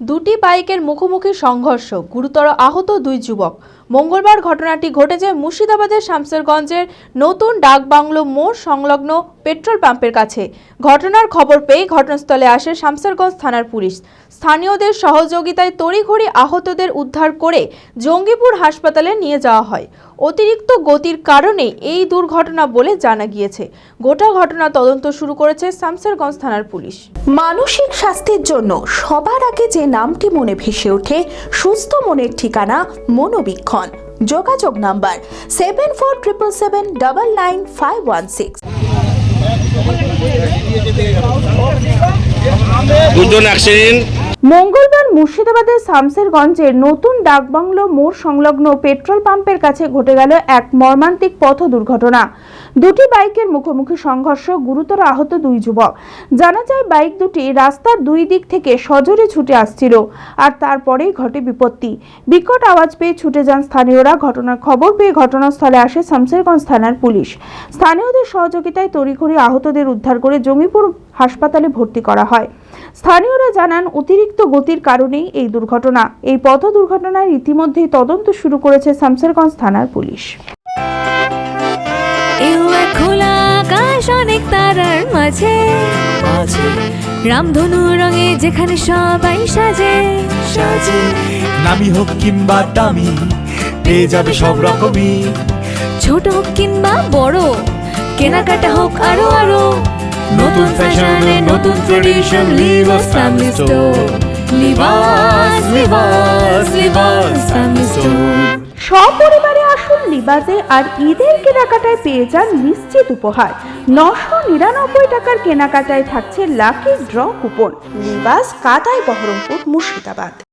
দুটি বাইকের মুখোমুখি সংঘর্ষ, গুরুতর আহত দুই যুবক। মঙ্গলবার ঘটনাটি ঘটেছে মুর্শিদাবাদের শামসেরগঞ্জের নতুন ডাকবাংলো মোড় সংলগ্ন পেট্রোল পাম্পের কাছে। ঘটনার খবর পেয়ে ঘটনাস্থলে আসে শামসেরগঞ্জ থানার পুলিশ। স্থানীয়দের সহযোগিতায় তড়িঘড়ি আহতদের উদ্ধার করে জঙ্গিপুর হাসপাতালে নিয়ে যাওয়া হয়। অতিরিক্ত গতির কারণে এই দুর্ঘটনা বলে জানা গিয়েছে। গোটা ঘটনা তদন্ত শুরু করেছে শামসেরগঞ্জ থানার পুলিশ। মানসিক স্বাস্থ্যের জন্য সবার আগে যে নামটি মনে ভেসে ওঠে, সুস্থ মনের ঠিকানা মনোবীক্ষণ। যোগাযোগ number seven four triple seven double nine five one six দুজন অ্যাক্সিডেন্ট মঙ্গলবার মুর্শিদাবাদের শামসেরগঞ্জের নতুন ডাকবাংলো মোড় সংলগ্ন পেট্রোল পাম্পের কাছে ঘটে গেল এক মর্মান্তিক পথ দুর্ঘটনা। দুটি বাইকের মুখোমুখি সংঘর্ষ, গুরুতর আহত দুই যুবক। জানা যায়, বাইক দুটি রাস্তার দুই দিক থেকে সজোরে ছুটে আসছিল আর তারপরেই ঘটে বিপত্তি। বিকট আওয়াজ পেয়ে ছুটে যান স্থানীয়রা। ঘটনার খবর পেয়ে ঘটনাস্থলে আসে শামসেরগঞ্জ থানার পুলিশ। স্থানীয়দের সহযোগিতায় তড়িঘড়ি আহতদের উদ্ধার করে জঙ্গিপুর হাসপাতালে ভর্তি করা হয়। স্থানীয়রা জানান অতিরিক্ত গতির কারণেই এই দুর্ঘটনা। এই পথ দুর্ঘটনার ইতিমধ্যেই তদন্ত শুরু করেছে শামসেরগঞ্জ থানার পুলিশ। খোলা আকাশ অনেক তারার মাঝে। রামধনু রঙে যেখানে সবাই সাজে। সাজে নামি হোক কিংবা দামি পেয়ে যাবে সব রকমই। ছোট হোক কিংবা বড় কেনাকাটা হোক আরও আরও। নতুন ফ্যাশনে নতুন tradition Libas family store Libas Libas Libas family store সপরিবারে আসুন লিবাজে আর ঈদের কেনাকাটায় পেয়ে যান নিশ্চিত উপহার। নশো নিরানব্বই টাকার কেনাকাটায় থাকছে লাকি ড্র কুপন। লিবাস কাতাই বহরমপুর মুর্শিদাবাদ।